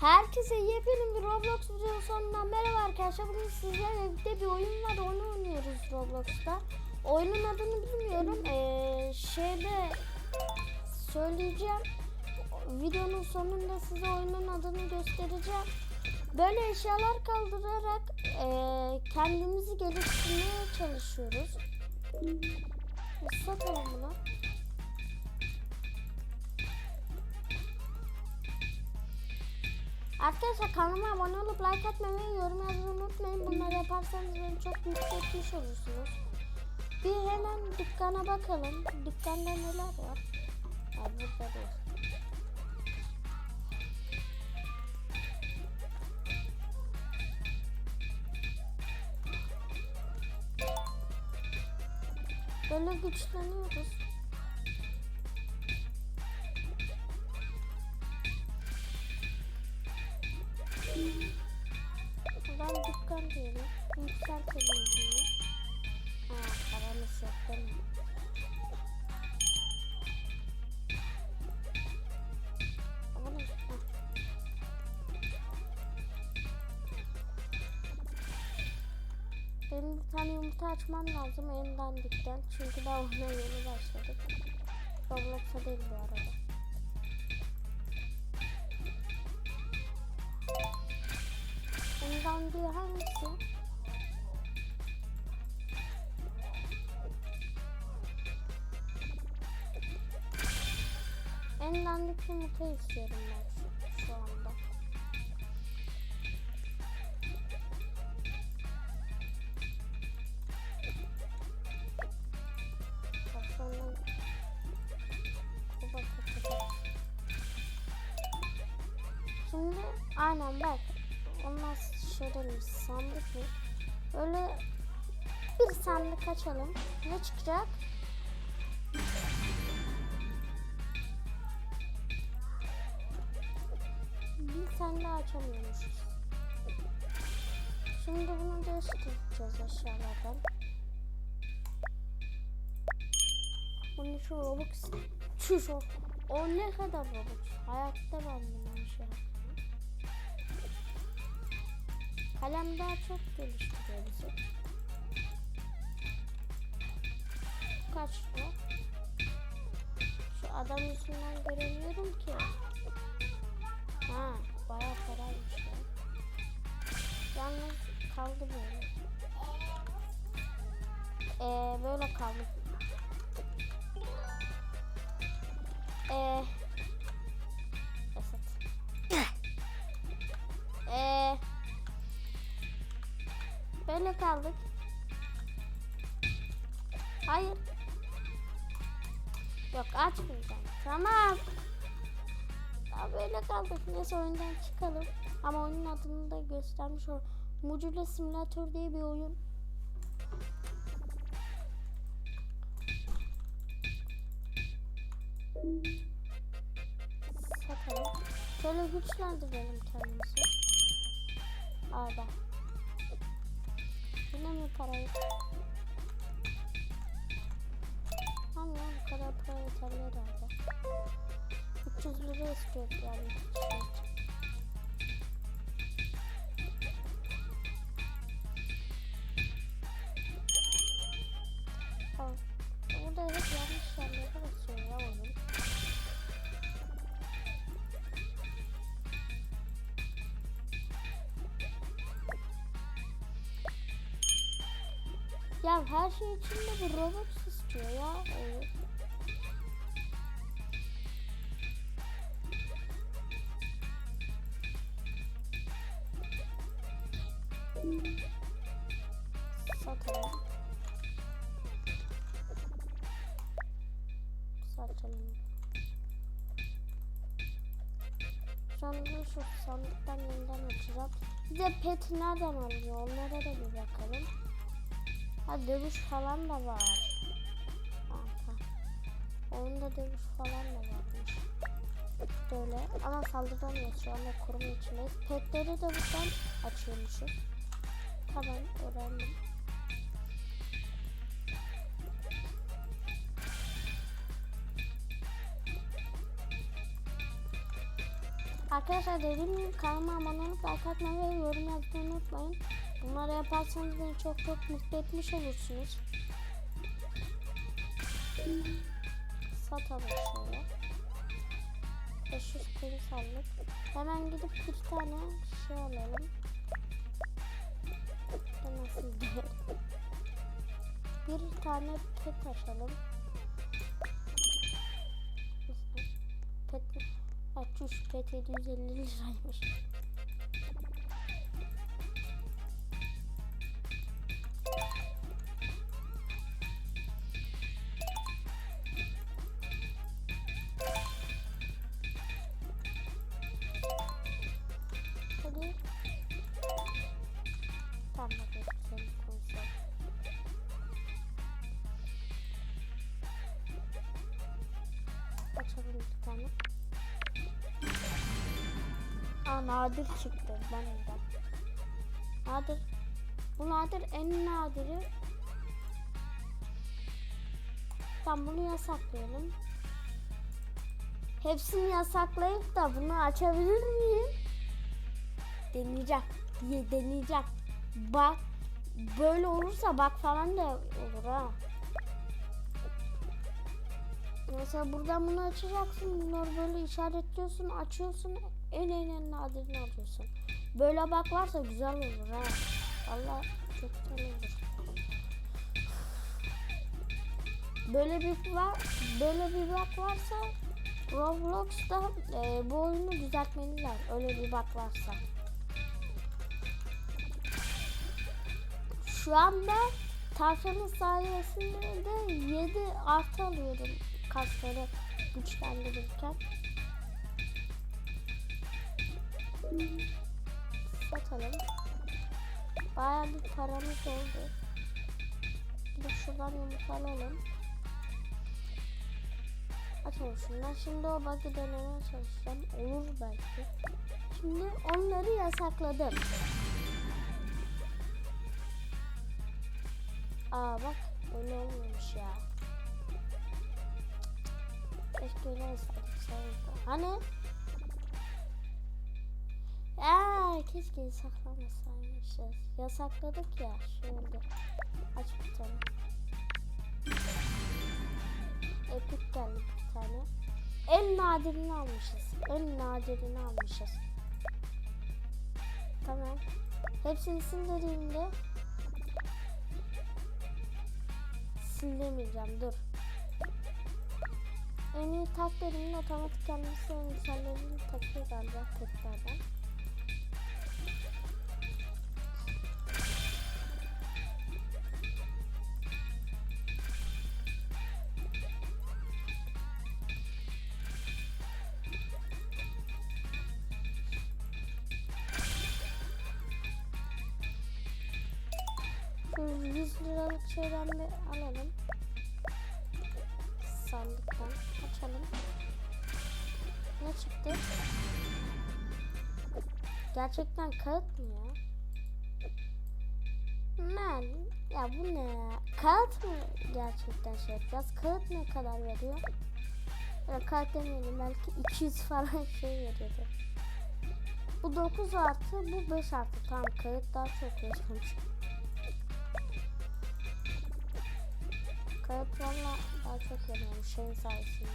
Herkese yepyeni bir Roblox videosundan merhaba arkadaşlar. Bugün sizlerle birlikte bir oyun var. Onu oynuyoruz Roblox'ta. Oyunun adını bilmiyorum. Ee, şeyde söyleyeceğim. Videonun sonunda size oyunun adını göstereceğim. Böyle eşyalar kaldırarak ee, kendimizi geliştirmeye çalışıyoruz. Satalım bunu. Arkadaşlar kanalıma abone olup like atmayı yorum yazmayı unutmayın. Bunları yaparsanız beni çok mutlu etmiş olursunuz. Bir hemen dükkana bakalım. Dükkanda neler var? Ha, burada değil. Böyle güçleniyoruz. Benim bir tane yumurta açmam lazım en dandikten. Çünkü daha ona yeni başladık. Roblox'a değil bu arada. En dandiği hangisi? En dandik yumurta istiyorum ben aynen bak. Onlar demiş sandık mı? Böyle bir sandık açalım. Ne çıkacak? Bir tane daha açamıyormuşuz. Şimdi bunu değiştireceğiz aşağılardan. Bunu şu Robux Çüş o. Ne kadar Robux? Hayatta ben bunu şey. Kalem daha çok geliştiriyor bizi. Kaç bu? Şu adam yüzünden göremiyorum ki. Ha, bayağı paraymış ya. Yalnız kaldı böyle. Ee, böyle kaldı. Ee, Esat. Ee, böyle kaldık. Hayır. Yok açmayacağım. Tamam. Ya böyle kaldık. Neyse oyundan çıkalım. Ama oyunun adını da göstermiş o. Mucile Simülatör diye bir oyun. Satalım. Şöyle güçlendirelim kendimizi. Arda. Yine mi parayı? Ya bu kadar para yeterli herhalde. 300 lira istiyor yani. Ya her şey için de bir Robux istiyor ya. Evet. Şu sandıktan yeniden açacağım. Bir de pet nereden alıyor onlara da bir bakalım. Ha dövüş falan da var. Aha. Oyunda dövüş falan da varmış. Böyle ama saldıramıyoruz şu anda koruma içindeyiz. Petleri buradan açıyormuşuz. Tamam öğrendim. Arkadaşlar dediğim gibi kanalıma abone olup like atmayı ve yorum yazmayı unutmayın. Bunları yaparsanız beni çok çok mutlu etmiş olursunuz. Satalım şöyle. 500 kuruş aldık. Hemen gidip bir tane şey alalım. Bu nasıl değil? Bir tane pet açalım. Pet pet 750 liraymış. Aa nadir çıktı ben de. Nadir. Bu nadir en nadiri. Tamam bunu yasaklayalım. Hepsini yasaklayıp da bunu açabilir miyim? Deneyeceğim. Diye deneyeceğim. Bak böyle olursa bak falan da olur ha. Mesela buradan bunu açacaksın. Bunları böyle işaretliyorsun, açıyorsun. En en en nadirini alıyorsun. Böyle bak varsa güzel olur ha. Valla çok güzel olur. Böyle bir var, böyle bir bak varsa Roblox'ta e, bu oyunu düzeltmeliler. Öyle bir bak varsa. Şu anda tavşanın sayesinde de 7 artı alıyorum kasları güçlendirirken. Satalım. Bayağı bir paramız oldu. Bir şuradan yumurta alalım. Açalım şundan. Şimdi o bug'ı denemeye çalışacağım. Olur belki. Şimdi onları yasakladım. Aa bak öyle olmamış ya. Keşke öyle sayıldı. Hani? Keşke yasaklamasaymışız. Yasakladık ya. Şimdi aç bir tane. Epic geldi bir tane. En nadirini almışız. En nadirini almışız. Tamam. Hepsini sil dediğimde sillemeyeceğim dur. En iyi taklarının otomatik kendisi elbiselerini takıyor galiba petlerden. Şu 100 liralık şeyden bir alalım. Sandıktan açalım. Ne çıktı? Gerçekten kağıt mı ya? Ben ya bu ne ya? Kağıt mı gerçekten şey yapacağız? Kağıt ne kadar veriyor? Ya kağıt demeyelim belki 200 falan şey veriyordu. Bu 9 artı bu 5 artı. Tamam kağıt daha çok veriyormuş. Kağıt valla daha çok yanıyormuş şeyin sayesinde.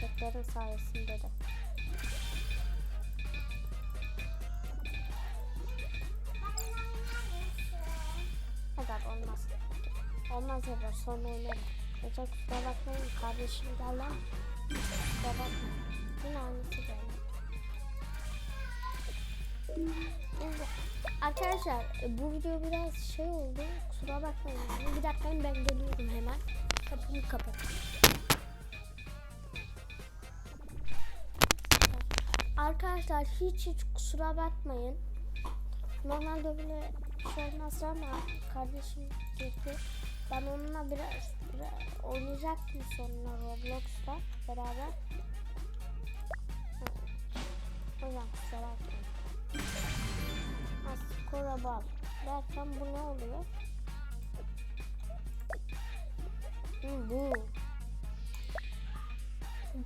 Kağıtların sayesinde de. Hadi olmaz. Olmaz Ebru sonra oynarım. Geçen kusura bakmayın kardeşim ama kusura bakmayın. Yine aynısı geldi. Arkadaşlar e, bu video biraz şey oldu. Kusura bakmayın. Bir dakika ben geliyorum hemen. Kapımı kapatayım. Arkadaşlar hiç hiç kusura bakmayın. Normalde böyle şey olmaz ama kardeşim dedi. Ben onunla biraz, biraz oynayacaktım sonra Roblox'ta beraber. O yüzden kusura bakmayın. Skora bal. Derken bu ne oluyor? Hı, bu.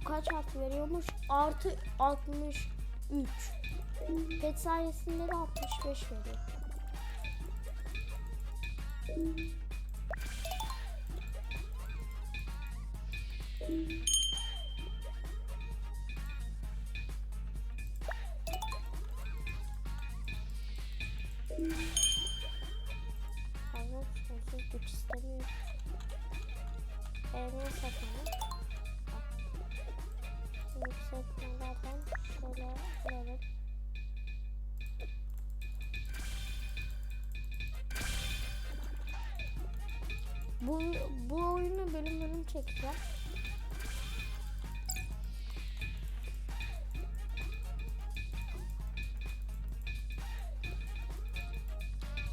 kaç artı veriyormuş? Artı 63. Pet sayesinde de 65 veriyor. Evet, Satalım. Yükseltmelerden şöyle alalım. Bu, bu oyunu bölüm bölüm çekeceğim.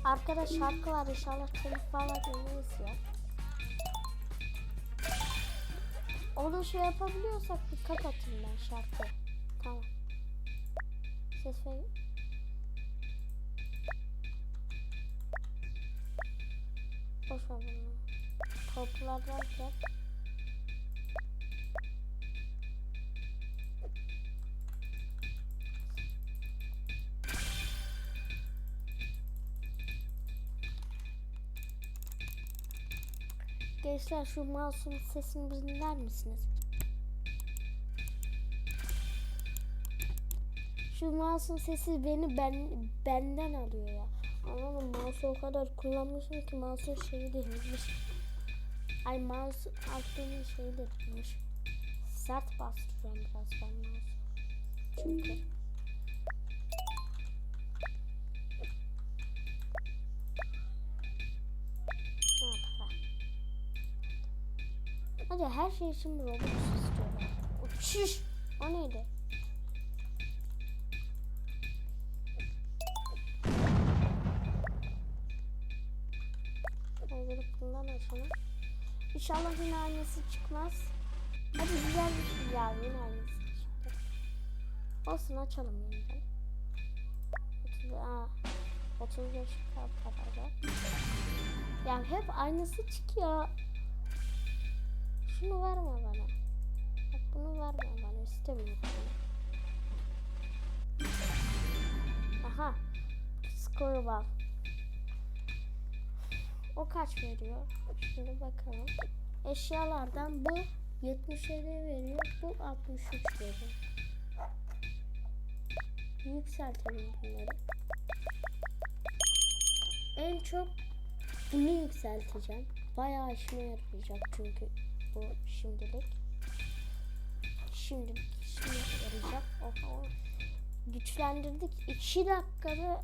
Arkada şarkı var inşallah telif falan dinleyiz ya. Onu şey yapabiliyorsak bir kapatayım ben şarkı. Tamam. Ses ver. Boş ver bunu. Toplar derken. Gençler şu masum sesini dinler misiniz? Şu masum sesi beni ben benden alıyor ya. Anladım mouse o kadar kullanmışım ki mouse'un şeyi değilmiş. Ay mouse aklının şeyi değilmiş. Sert bastırıyorum biraz ben mouse. Çünkü. Hadi her şey için Robux istiyorlar. Uçuş. O neydi? Hazırlık bundan açalım. İnşallah yine aynısı çıkmaz. Hadi güzel bir şey ya yine aynısı çıktı. Olsun açalım yeniden. 30, aa, 35 kadar. Yani hep aynısı çıkıyor. Şunu verme bana. Bak bunu verme bana istemiyorum. Aha. Skoru var. O kaç veriyor? Şimdi bakalım. Eşyalardan bu 77 veriyor. Bu 63 veriyor. Yükseltelim bunları. En çok bunu yükselteceğim. Bayağı işime yarayacak çünkü bu şimdilik. Şimdilik işime yarayacak. Oha. Güçlendirdik. 2 dakikada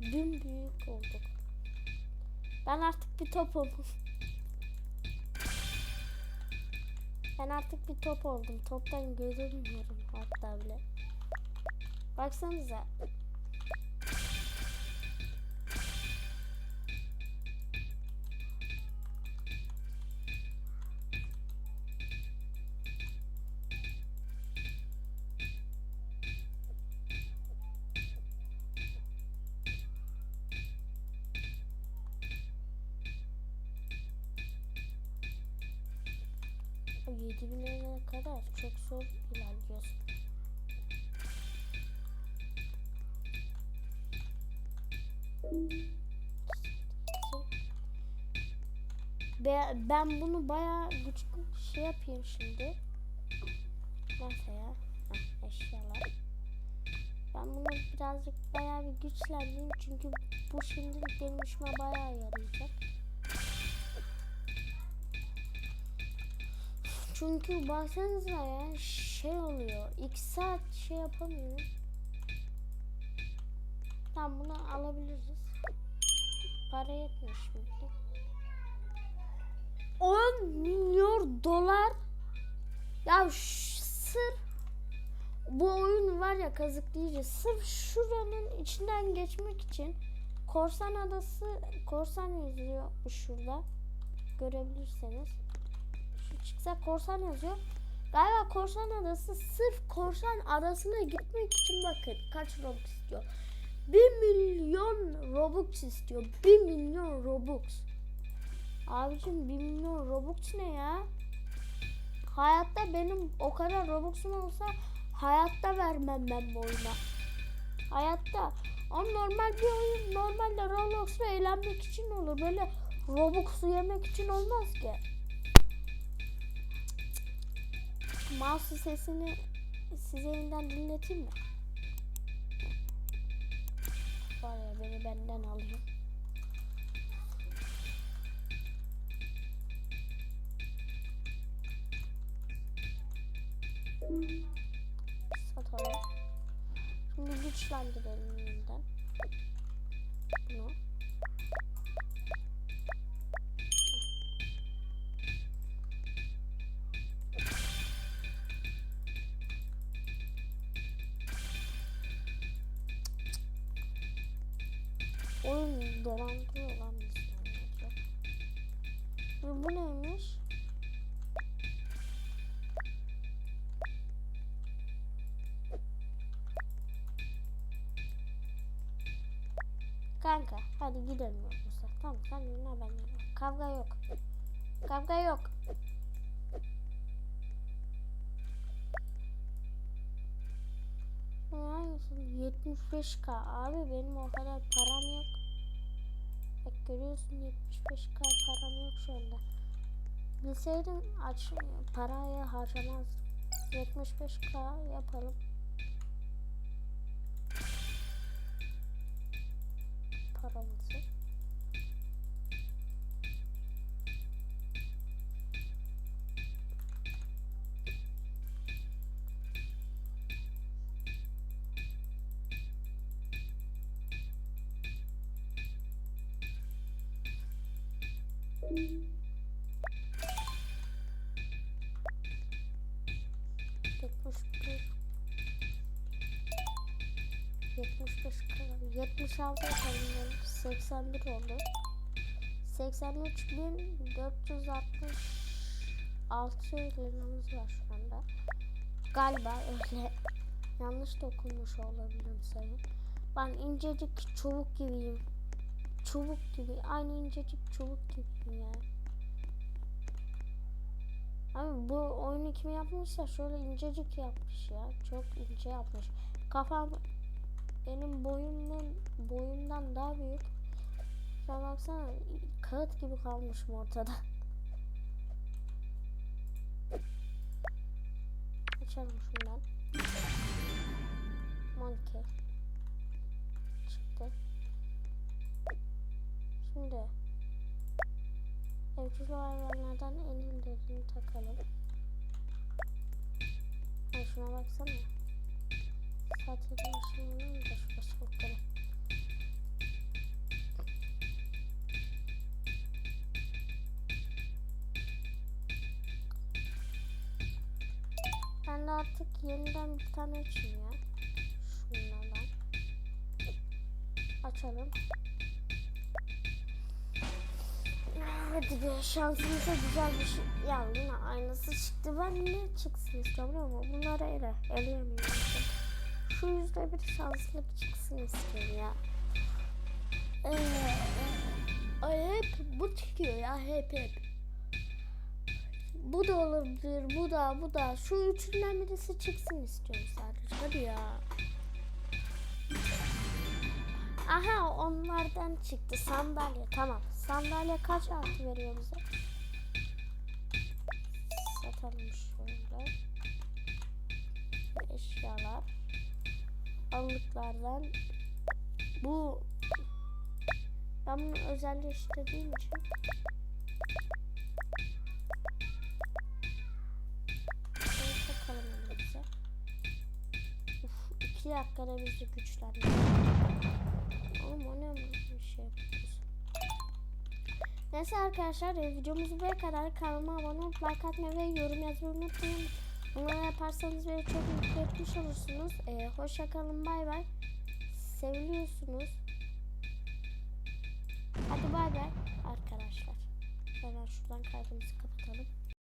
büyük olduk. Ben artık bir topum. Ben artık bir top oldum. Toptan görünmüyorum hatta bile. Baksanıza. 7000'e kadar çok zor ilerliyorsun. Be- Ben bunu bayağı güçlü şey yapayım şimdi. Mesela heh, eşyalar. Ben bunu birazcık bayağı bir güçlendireyim çünkü bu şimdilik benim işime bayağı yarayacak. Çünkü baksanıza ya şey oluyor. İki saat şey yapamıyorum. Tamam bunu alabiliriz. Para yetmiş şimdi. 10 milyon dolar. Ya sırf bu oyun var ya kazıklayıcı. Sırf şuranın içinden geçmek için Korsan Adası Korsan yazıyor şurada. Görebilirseniz. Çıksa Korsan yazıyor. Galiba Korsan Adası sırf Korsan Adası'na gitmek için bakın kaç Robux istiyor. 1 milyon Robux istiyor. 1 milyon Robux. Abicim 1 milyon Robux ne ya? hayatta benim o kadar Robux'um olsa hayatta vermem ben bu oyuna. Hayatta. Ama normal bir oyun normalde Roblox'la eğlenmek için olur. Böyle Robux'u yemek için olmaz ki. Mouse sesini size yeniden dinleteyim mi? Var ya beni benden alıyor. Satalım. Şimdi güçlendirelim yeniden. Bunu. Hadi gidelim yoksa. Tamam sen yürüne ben yürüne. Kavga yok. Kavga yok. Hangisi? 75k abi benim o kadar param yok. Bak görüyorsun 75k param yok şu anda. Bilseydim aç parayı harcamazdım. 75k yapalım. Paramızı. Yetmiş 76 yapalım. 81 oldu. 83.466 liramız var şu anda. Galiba öyle. Yanlış dokunmuş olabilirim seni. Ben incecik çubuk gibiyim. Çubuk gibi. Aynı incecik çubuk gibiyim yani. Abi bu oyunu kim yapmışsa şöyle incecik yapmış ya. Çok ince yapmış. Kafam benim boyumdan boyumdan daha büyük. Şuna baksana kağıt gibi kalmışım ortada. Açalım şundan. Monkey. Çıktı. Şimdi Evcil hayvanlardan en iyilerini takalım. Ay şuna baksana. Ben de artık yeniden bir tane açayım ya. Şunlardan. Açalım. Hadi be şansımıza güzel bir şey. Ya yine aynısı çıktı. Ben ne çıksın istiyorum ama bunları ele, eleyemiyorum. Şu yüzde bir şanslık çıksın istiyorum ya. Ee, hep bu çıkıyor ya hep hep. Bu da olabilir, bu da, bu da. Şu üçünden birisi çıksın istiyorum sadece. Hadi ya. Aha onlardan çıktı sandalye tamam. Sandalye kaç artı veriyor bize? Satalım şöyle. Eşyalar. Allıklardan. Bu ben bunu özelleştirdiğim için Şöyle takalım elimize. Uf, iki dakikada bizi güçlendirdi. Oğlum o ne bir şey yapıyorsun. Neyse arkadaşlar e, videomuzu buraya kadar kanalıma abone olup like atmayı ve yorum yazmayı unutmayın. Bunları yaparsanız beni çok mutlu etmiş olursunuz. E, hoşça bay bay. Seviliyorsunuz. Hadi bay bay arkadaşlar. Hemen şuradan kaydımızı kapatalım.